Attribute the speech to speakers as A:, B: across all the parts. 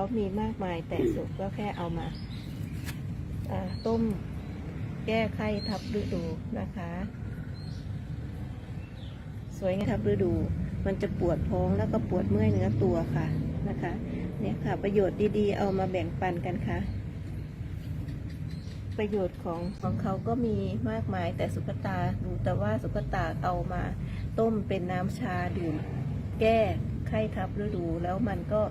A: เขามีมากมายแต่สุกก็แค่เอามาต้มแก้ไข้ทับฤดูนะคะ สวยงามทับฤดู มันจะปวดท้องแล้วก็ปวดเมื่อยเนื้อตัวค่ะนะคะ เนี่ยค่ะ ประโยชน์ดีๆ เอามาแบ่งปันกันค่ะ ประโยชน์ของของเขาก็มีมากมายแต่สุกตาดูแต่ว่าสุกตาเอามาต้มเป็นน้ำชาดื่ม แก้ไข้ทับฤดูแล้วมันก็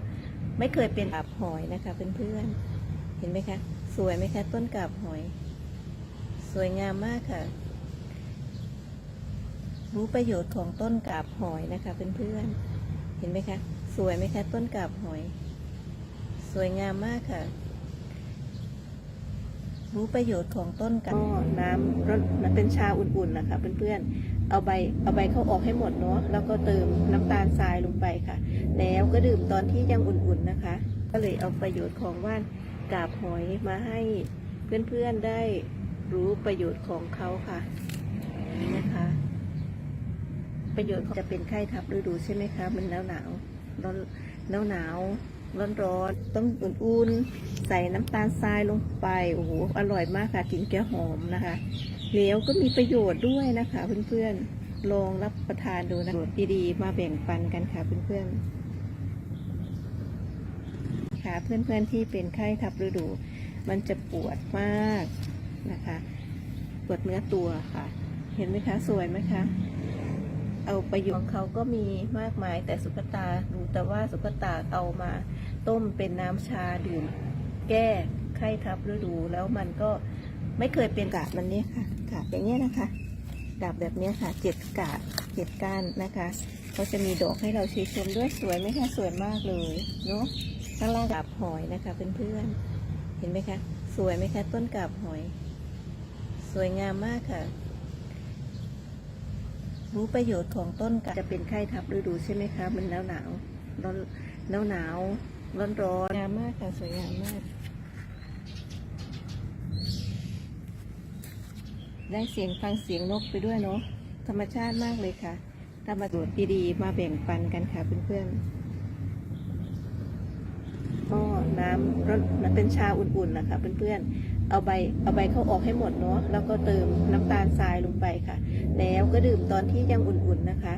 A: ไม่เคยเป็นกาบหอยนะคะเพื่อนๆ เห็นไหมคะ สวยไหมคะต้นกาบหอย สวยงามมากค่ะ รู้ประโยชน์ของต้นกาบหอยนะคะเพื่อนๆ เห็นไหมคะ สวยไหมคะต้นกาบหอย สวยงามมากค่ะรู้ประโยชน์ของต้นกาบน้ำร้อนเป็นชาอุ่นๆนะคะเพื่อนๆ เอาใบเอาใบเขาออกให้หมดเนาะแล้วก็เติมน้ำตาลทรายลงไปค่ะ แล้วก็ดื่มตอนที่ยังอุ่นๆนะคะ ก็เลยเอาประโยชน์ของว่านกาบหอยมาให้เพื่อนๆได้รู้ประโยชน์ของเขาค่ะนี่นะคะ ประโยชน์จะเป็นไข้ทับฤดูใช่ไหมคะ มันหนาวหนาวร้อนหนาวหนาวร้อนร้อนๆต้องอุ่นๆใส่น้ำตาลทรายลงไปโอ้โหอร่อยมากค่ะกลิ่นแก้หอมนะคะ แล้วก็มีประโยชน์ด้วยนะคะเพื่อนๆลองรับประทานดูนะประโยชน์ดีๆ มาแบ่งปันกันค่ะเพื่อนๆค่ะเพื่อนๆที่เป็นไข้ทับฤดู มันจะปวดมากนะคะ ปวดเนื้อตัวค่ะ เห็นไหมคะสวยไหมคะเอาประโยชน์ของเขาก็มีมากมายแต่สุกตาดูแต่ว่าสุกตาเอามาต้มเป็นน้ำชาดื่ม แก้ไข้ทับฤดู แล้วมันก็ไม่เคยเป็นกาบมันเนี้ยค่ะ กาบอย่างเงี้ยนะคะกาบแบบเนี้ยค่ะเจ็ดกาบเจ็ดก้านนะคะเขาจะมีดอกให้เราชชมด้วยสวยไหมคะสวยมากเลยเนาะข้างล่างกาบหอยนะคะเพื่อนๆเห็นไหมคะ สวยไหมคะต้นกาบหอย สวยงามมากค่ะ รู้ประโยชน์ของต้นกาจะเป็นไข้ทับฤดูใช่ไหมคะ มันหนาวหนาวร้อนหนาวหนาวร้อนร้อนงามมากค่ะสวยงามมาก ได้เสียงฟังเสียงนกไปด้วยเนาะธรรมชาติมากเลยค่ะธรรมชาติดีๆมาแบ่งปันกันค่ะเพื่อนๆก็น้ำร้อนเป็นชาอุ่นๆนะคะเพื่อนๆเอาใบเอาใบเขาออกให้หมดเนาะแล้วก็เติมน้ำตาลทรายลงไปค่ะ แล้วก็ดื่มตอนที่ยังอุ่นๆนะคะ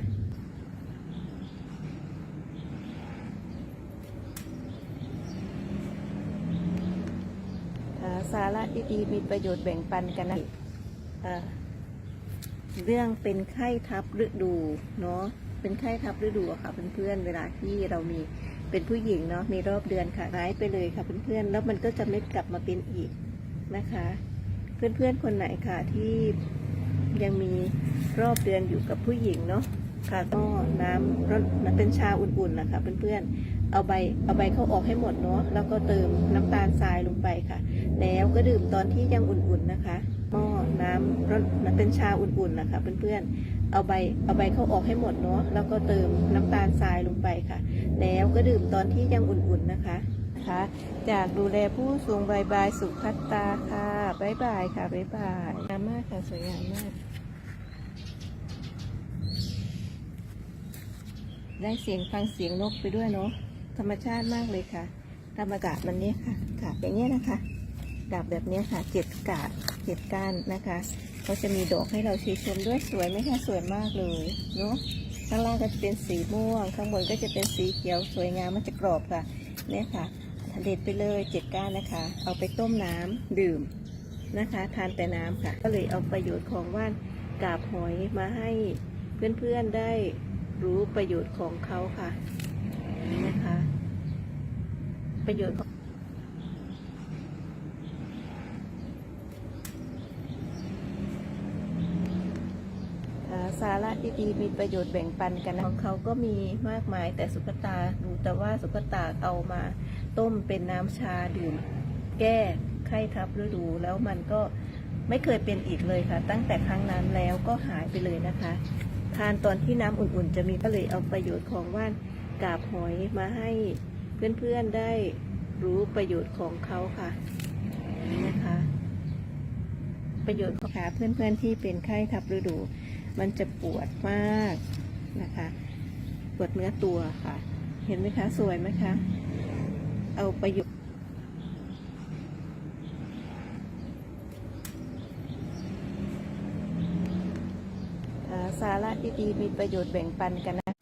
A: สาระดีๆมีประโยชน์แบ่งปันกันนะ เรื่องเป็นไข้ทับฤดูเนาะเป็นไข้ทับฤดูอะค่ะเพื่อนๆเวลาที่เรามีเป็นผู้หญิงเนาะมีรอบเดือนค่ะหายไปเลยค่ะเพื่อนๆแล้วมันก็จะไม่กลับมาเป็นอีกนะคะ เพื่อนๆคนไหนค่ะที่ยังมีรอบเดือนอยู่กับผู้หญิงเนาะค่ะก็น้ำร้อนเป็นชาอุ่นๆนะคะเพื่อนๆเอาใบเอาใบเขาออกให้หมดเนาะแล้วก็เติมน้ำตาลทรายลงไปค่ะ แล้วก็ดื่มตอนที่ยังอุ่นๆนะคะ น้ำร้อนเป็นชาอุ่นๆนะคะเพื่อนๆ เอาใบเอาใบเข้าออกให้หมดเนาะแล้วก็เติมน้ำตาลทรายลงไปค่ะ แล้วก็ดื่มตอนที่ยังอุ่นๆนะคะนะคะจากดูแลผู้สูงวัยบายสุพัตตาค่ะบายบายค่ะบายบายงามมากค่ะสวยงามมาก ได้เสียงฟังเสียงนกไปด้วยเนาะธรรมชาติมากเลยค่ะธรรมกาศมันเนี้ยค่ะกาบอย่างเงี้ยนะคะ กาบแบบนี้ค่ะเจ็ดกาบเจ็ดก้านนะคะเขาจะมีดอกให้เราชชมด้วยสวยไหมคะสวยมากเลยเนาะข้างล่างก็จะเป็นสีม่วง ข้างบนก็จะเป็นสีเขียวสวยงามมันจะกรอบค่ะเนี่ยค่ะเด็ดไปเลยเจ็ดก้านนะคะ เอาไปต้มน้ำดื่มนะคะ ทานแต่น้ำค่ะ ก็เลยเอาประโยชน์ของว่านกาบหอยมาให้เพื่อนๆได้รู้ประโยชน์ของเขาค่ะนี่นะคะ ประโยชน์ของอ่า สาระดีๆมีประโยชน์แบ่งปันกันของเขาก็มีมากมายแต่สุกตาดูแต่ว่าสุกตาเอามาต้มเป็นน้ำชาดื่ม แก้ไข้ทับฤดู แล้วมันก็ไม่เคยเป็นอีกเลยค่ะ ตั้งแต่ครั้งนั้นแล้วก็หายไปเลยนะคะ ทานตอนที่น้ำอุ่นๆ จะมีก็เลยเอาประโยชน์ของว่านกาบหอยมาให้เพื่อนๆได้รู้ประโยชน์ของเขาค่ะนี่นะคะ ประโยชน์ของขาเพื่อนๆที่เป็นไข้ทับฤดู มันจะปวดมากนะคะ ปวดเนื้อตัวค่ะ เห็นไหมคะ สวยไหมคะ เอาประโยชน์สาระดีๆมีประโยชน์แบ่งปันกันนะ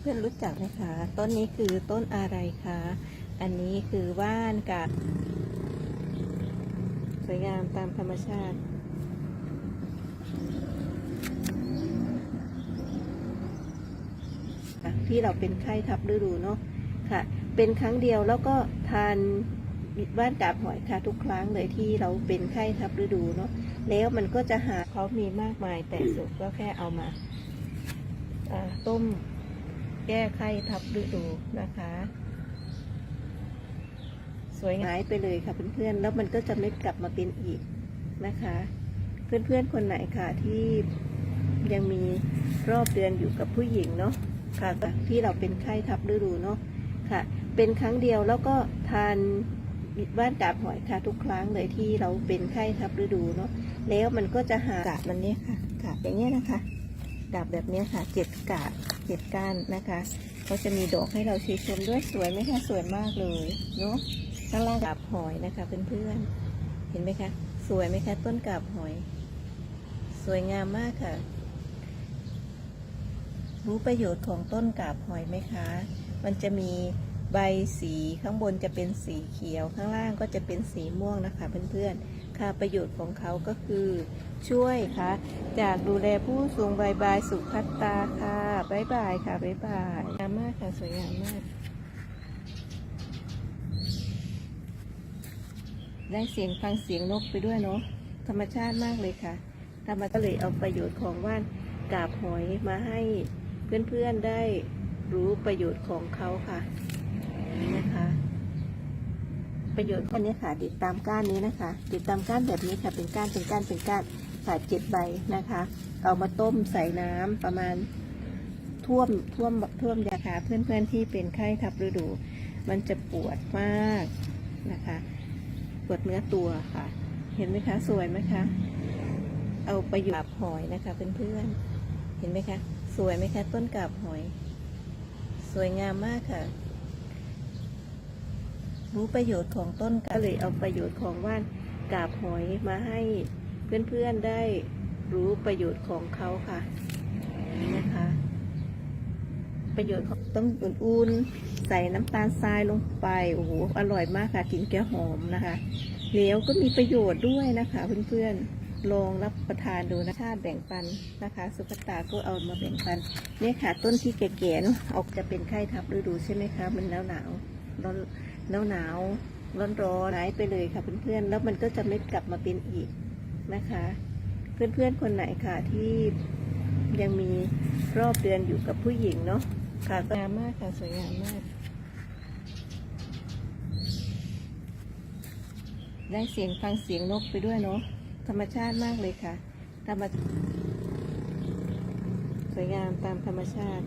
A: เพื่อนรู้จักไหมคะ ต้นนี้คือต้นอะไรคะ อันนี้คือว่านกับ วยงามตามธรรมชาติ ที่เราเป็นไข้ทับฤดูเนาะค่ะ เป็นครั้งเดียวแล้วก็ทานบ้านกาบหอยค่ะทุกครั้งเลยที่เราเป็นไข้ทับฤดูเนาะแล้วมันก็จะหาเขามีมากมายแต่สุดก็แค่เอามาอ่าต้มแก้ไข้ทับฤดูนะคะ สวยงามหายไปเลยค่ะเพื่อนๆ แล้วมันก็จะไม่กลับมาเป็นอีกนะคะ เพื่อนๆคนไหนค่ะที่ยังมีรอบเดือนอยู่กับผู้หญิงเนาะค่ะที่เราเป็นไข้ทับฤดูเนาะค่ะ เป็นครั้งเดียวแล้วก็ทานบ้านกาบหอยค่ะทุกครั้งเลยที่เราเป็นไข้ทับฤดูเนาะแล้วมันก็จะหากาบมันเนี้ยค่ะกาบอย่างเงี้ยนะคะกาบแบบเนี้ยค่ะเจ็ดกาบเจ็ดก้านนะคะเขาจะมีดอกให้เราชชมด้วยสวยไหมคะสวยมากเลยเนาะ ข้างล่างกาบหอยนะคะเพื่อนๆ เห็นไหมคะ สวยไหมคะต้นกาบหอย สวยงามมากค่ะ รู้ประโยชน์ของต้นกาบหอยไหมคะ มันจะมีใบสีข้างบนจะเป็นสีเขียว ข้างล่างก็จะเป็นสีม่วงนะคะเพื่อนๆ ค่ะประโยชน์ของเขาก็คือช่วยค่ะ จากดูแลผู้สูงวัยบายสุขพัตตาค่ะ บ๊ายบายค่ะ บ๊ายบายงามมากค่ะ สวยงามมาก ได้เสียงฟังเสียงนกไปด้วยเนาะธรรมชาติมากเลยค่ะธรรมก็เลยเอาประโยชน์ของว่านกาบหอยมาให้เพื่อนๆได้รู้ประโยชน์ของเขาค่ะนี่นะคะ ประโยชน์อันนี้ค่ะติดตามก้านนี้นะคะ ติดตามก้านแบบนี้ค่ะเป็นก้านเป็นก้านเป็นก้านค่ะเจ็ดใบนะคะ เอามาต้มใส่น้ำประมาณท่วมท่วมท่วมยาค่ะเพื่อนๆที่เป็นไข้ทับฤดู มันจะปวดมากนะคะ ปวดเนื้อตัวค่ะ เห็นไหมคะสวยไหมคะ เอาไปอยู่กับหอยนะคะเพื่อนๆ เห็นไหมคะ สวยไหมคะต้นกาบหอย สวยงามมากค่ะ รู้ประโยชน์ของต้นก็เลยเอาประโยชน์ของว่านกาบหอยมาให้เพื่อนๆได้รู้ประโยชน์ของเขาค่ะนี่นะคะ ประโยชน์ของต้มอุ่นๆ ใส่น้ำตาลทรายลงไป โอ้โห อร่อยมากค่ะกลินแกหอมนะคะ แล้วก็มีประโยชน์ด้วยนะคะเพื่อนๆ ลองรับประทานดูนะชาติแบ่งปันนะคะ สุภตาก็เอามาแบ่งปัน เนี่ยค่ะ ต้นที่แก่ๆออกจะเป็นไข้ทับฤดูใช่ไหมคะ มันหนาวหนาวร้อนหนาวหนาวร้อนร้อนหายไปเลยค่ะเพื่อนๆ แล้วมันก็จะไม่กลับมาเป็นอีกนะคะ เพื่อนๆ คนไหนค่ะที่ ยังมีรอบเดือนอยู่กับผู้หญิงเนาะค่ะงามมากค่ะ สวยงามมาก ได้เสียงฟังเสียงนกไปด้วยเนาะธรรมชาติมากเลยค่ะธรรมสวยงามตามธรรมชาติ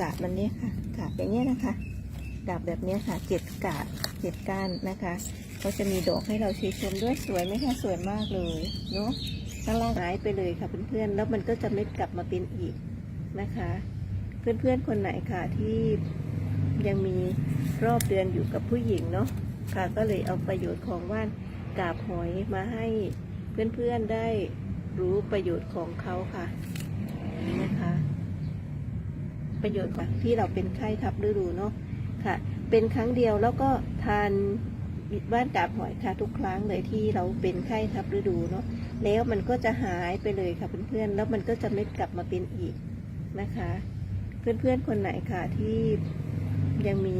A: กาบมันเนี้ยค่ะกาบอย่างเงี้ยนะคะกาบแบบเนี้ยค่ะเจ็ดกาบเจ็ดก้านนะคะ เขาจะมีดอกให้เราชชมด้วยสวยไหมคะสวยมากเลยเนาะข้างล่างหายไปเลยค่ะเพื่อนๆแล้วมันก็จะไม่กลับมาเป็นอีกนะคะ เพื่อนๆคนไหนค่ะที่ยังมีรอบเดือนอยู่กับผู้หญิงเนาะค่ะก็เลยเอาประโยชน์ของว่านกาบหอยมาให้เพื่อนๆได้รู้ประโยชน์ของเขาค่ะนี่นะคะ ประโยชน์ค่ะที่เราเป็นไข้ทับฤดูเนาะค่ะ เป็นครั้งเดียวแล้วก็ทาน บ้านกาบหอยค่ะทุกครั้งเลยที่เราเป็นไข้ทับฤดูเนาะแล้วมันก็จะหายไปเลยค่ะเพื่อนๆแล้วมันก็จะไม่กลับมาเป็นอีกนะคะ เพื่อนๆคนไหนค่ะที่ยังมี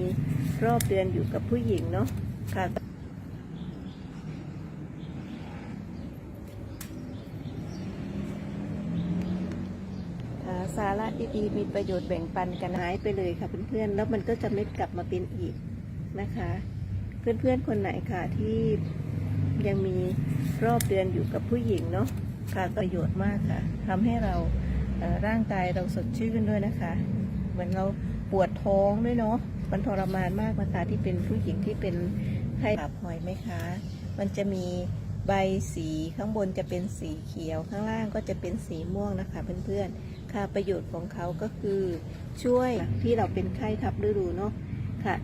A: รอบเดือนอยู่กับผู้หญิงเนาะค่ะสาระดีๆมีประโยชน์แบ่งปันกันหายไปเลยค่ะเพื่อนๆแล้วมันก็จะไม่กลับมาเป็นอีกนะคะ เพื่อนๆคนไหนค่ะที่ยังมีรอบเดือนอยู่กับผู้หญิงเนาะค่ะประโยชน์มากค่ะทำให้เราร่างกายเราสดชื่นด้วยนะคะ เหมือนเราปวดท้องด้วยเนาะมันทรมานมากนะคะที่เป็นผู้หญิงที่เป็นไข้ปาบหอยไหมคะ มันจะมีใบสีข้างบนจะเป็นสีเขียว ข้างล่างก็จะเป็นสีม่วงนะคะเพื่อนๆ ค่ะประโยชน์ของเขาก็คือช่วยที่เราเป็นไข้ทับฤดูเนาะค่ะ